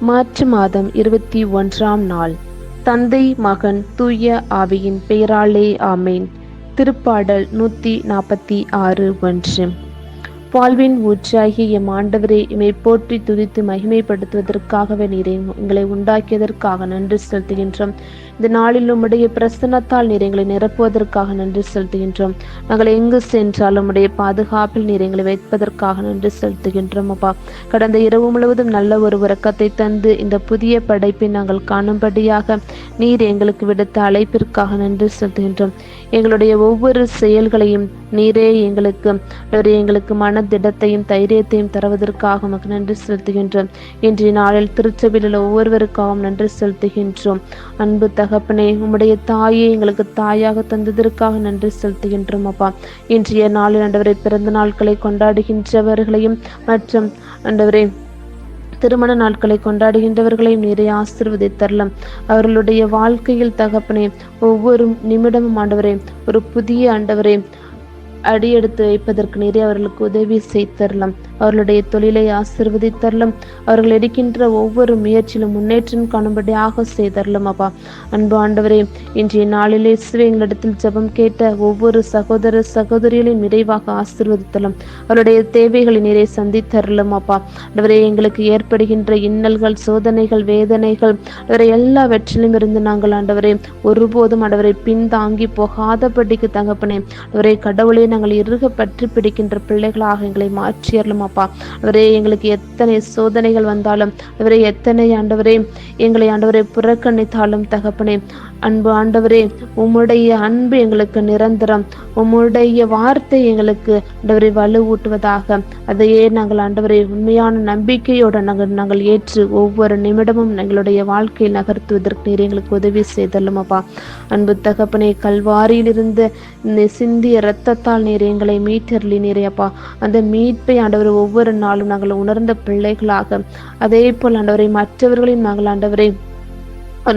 March மாதம் இருபத்தி ஒன்றாம் நாள். தந்தை மகன் தூய ஆவியின் பெயராலே ஆமேன். திருப்பாடல் நூற்றி நாற்பத்தி ஆறு ஒன்று. வாழ்வின் ஊற்றாகிய எம் இமை போற்றி துதித்து மகிமைப்படுத்துவதற்காகவே நீரை எங்களை உண்டாக்கியதற்காக நன்றி செலுத்துகின்றோம். இந்த நாளில் உம்முடைய பிரசன்னத்தால் நீர் எங்களை நிரப்புவதற்காக நன்றி செலுத்துகின்றோம். நாங்கள் எங்கு சென்றாலும் உம்முடைய பாதுகாப்பில் நீர் எங்களை வைப்பதற்காக நன்றி செலுத்துகின்றோம் அப்பா. கடந்த இரவு முழுவதும் நல்ல ஒரு உறக்கத்தை தந்து இந்த புதிய படைப்பை நாங்கள் காணும்படியாக நீர் எங்களுக்கு விடுத்த அழைப்பிற்காக நன்றி செலுத்துகின்றோம். எங்களுடைய ஒவ்வொரு செயல்களையும் நீரே எங்களுக்கு எங்களுக்கு எங்களுக்கு திடத்தையும் தைரியத்தையும் தருவதற்காக உமக்கு நன்றி செலுத்துகின்றோம். இன்றைய நாளில் திருச்சபையில் உள்ள ஒவ்வொருவருக்காகவும் நன்றி செலுத்துகின்றோம். அன்பு தகப்பனே உம்முடைய தாயை எங்களுக்கு தாயாக தந்ததற்காக நன்றி செலுத்துகின்றோம் அப்பா. இன்றைய நாளில் ஆண்டவரை பிறந்த நாட்களை கொண்டாடுகின்றவர்களையும் மற்றும் ஆண்டவரே திருமண நாட்களை கொண்டாடுகின்றவர்களையும் நிறைய ஆசிர்வதித்தரலாம். அவர்களுடைய வாழ்க்கையில் தகப்பனே ஒவ்வொரு நிமிடமும் ஆண்டவரே ஒரு புதிய ஆண்டவரே அடியெடுத்து வைப்பதற்கு நிறைய அவர்களுக்கு உதவி செய்தரலாம். அவர்களுடைய தொழிலை ஆசிர்வதித்தரலாம். அவர்கள் எடுக்கின்ற ஒவ்வொரு முயற்சியிலும் முன்னேற்றம் காணும்படியாக செய்தரலாம் அப்பா. அன்பு ஆண்டவரே இன்றைய நாளிலே இயேசுவே எங்களிடத்தில் ஜெபம் கேட்ட ஒவ்வொரு சகோதர சகோதரிகளையும் நிறைவாக ஆசிர்வதித்தரலாம். அவருடைய தேவைகளை நிறைய சந்தித்தரலாம் அப்பா. ஆண்டவரே எங்களுக்கு ஏற்படுகின்ற இன்னல்கள் சோதனைகள் வேதனைகள் அவரை எல்லாவற்றிலும் இருந்து நாங்கள் ஆண்டவரே ஒருபோதும் ஆண்டவரை பின்தாங்கி போகாதபடிக்கு தகப்பனே. அவரை கடவுளின் நாங்கள் இறுக பற்றி பிடிக்கின்ற பிள்ளைகளாக எங்களை மாற்றியறலும் அப்பா. அவரே எங்களுக்கு எத்தனை சோதனைகள் வந்தாலும் அவரே எத்தனை ஆண்டவரே எங்களை ஆண்டவரை புறக்கணித்தாலும் தகப்பனே அன்பு ஆண்டவரே உம்முடைய அன்பு எங்களுக்கு நிரந்தரம். உம்முடைய வார்த்தை எங்களுக்கு ஆண்டவரை வலுவூட்டுவதாக. அதையே நாங்கள் ஆண்டவரை உண்மையான நம்பிக்கையோடு நாங்கள் நாங்கள் ஏற்று ஒவ்வொரு நிமிடமும் எங்களுடைய வாழ்க்கையில் நகர்த்துவதற்கு நீர் எங்களுக்கு உதவி செய்தல்லும் அப்பா. அன்பு தகப்பனை கல்வாரியிலிருந்து சிந்திய இரத்தத்தால் நீர் எங்களை மீட்டர்லி நீரையப்பா. அந்த மீட்பை ஆண்டவர் ஒவ்வொரு நாளும் நாங்கள் உணர்ந்த பிள்ளைகளாக. அதே போல் ஆண்டவரை மற்றவர்களையும் நாங்கள் ஆண்டவரை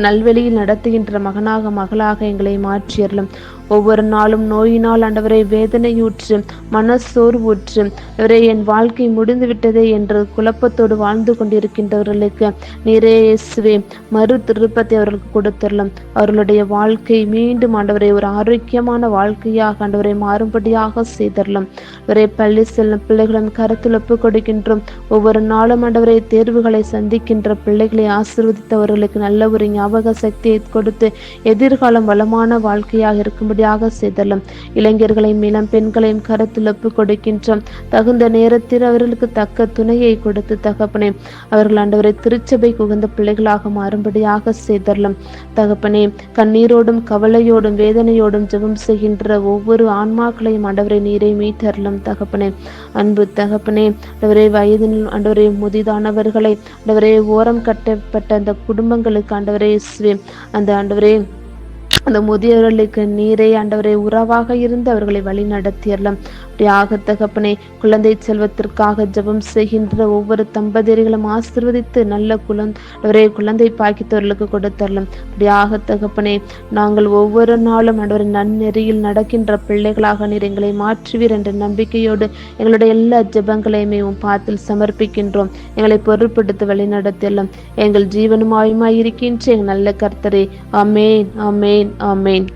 நல்வெளியில் நடத்துகின்ற மகனாக மகளாக எங்களை மாற்றியறலும் ஒவ்வொரு நாளும் நோயினால் ஆண்டவரை வேதனையூற்று மனசோர்வுற்று அவரே என் வாழ்க்கை முடிந்து விட்டதே என்று குழப்பத்தோடு வாழ்ந்து கொண்டிருக்கின்றவர்களுக்கு நீரே இயேசுவே மறு திருப்பத்தை அவர்களுக்கு கொடுத்துடலாம் அவர்களுடைய வாழ்க்கை மீண்டும் ஆண்டவரை ஒரு ஆரோக்கியமான வாழ்க்கையாக ஆண்டவரை மாறும்படியாக செய்தரலாம். அவரை பள்ளி செல்லும் பிள்ளைகளும் கருத்தில் ஒப்பு கொடுக்கின்றோம். ஒவ்வொரு நாளும் ஆண்டவரை தேர்வுகளை சந்திக்கின்ற பிள்ளைகளை ஆசிர்வதித்தவர்களுக்கு நல்ல ஒரு ஞாபக சக்தியை கொடுத்து எதிர்காலம் வளமான வாழ்க்கையாக முழுவதாக செய்தலும் இளைஞர்களையும் இளம் பெண்களையும் கருத்தில் கொடுக்கின்றோம். தகுந்த நேரத்தில் அவர்களுக்கு தக்க துணையை கொடுத்து தகப்பனே அவர்கள் ஆண்டவரை திருச்சபை உகந்த பிள்ளைகளாக மாறும்படியாக செய்தரலாம் தகப்பனே கண்ணீரோடும் கவலையோடும் வேதனையோடும் ஜெபம் செய்கின்ற ஒவ்வொரு ஆன்மாக்களையும் ஆண்டவரை நீரை மீட்டரலும் தகப்பனே. அன்பு தகப்பனே ஆண்டவரே வயதில் ஆண்டவரே முதிதானவர்களை ஆண்டவரே ஓரம் கட்டப்பட்ட அந்த குடும்பங்களுக்கு ஆண்டவரே அந்த ஆண்டவரே அந்த முதியவர்களுக்கு நீரை ஆண்டவரை உறவாக இருந்து அவர்களை வழி நடத்தியறலாம் அப்படியாக தகப்பனை குழந்தை செல்வத்திற்காக ஜெபம் செய்கின்ற ஒவ்வொரு தம்பதியர்களும் ஆசிர்வதித்து நல்ல குழந்தை குழந்தை பாக்கித்தவர்களுக்கு கொடுத்தரலாம். அப்படியாக தகப்பனே நாங்கள் ஒவ்வொரு நாளும் ஆண்டவரை நன்னெறியில் நடக்கின்ற பிள்ளைகளாக நீர் எங்களை மாற்றுவீர் என்ற நம்பிக்கையோடு எங்களுடைய எல்லா ஜபங்களையுமே உன் பாத்தில் சமர்ப்பிக்கின்றோம். எங்களை பொருட்படுத்த வழி நடத்தியலாம் எங்கள் ஜீவனுமாயுமாய் இருக்கின்ற எங்கள் நல்ல கர்த்தரே அமேன் அமேன் ஆமேன்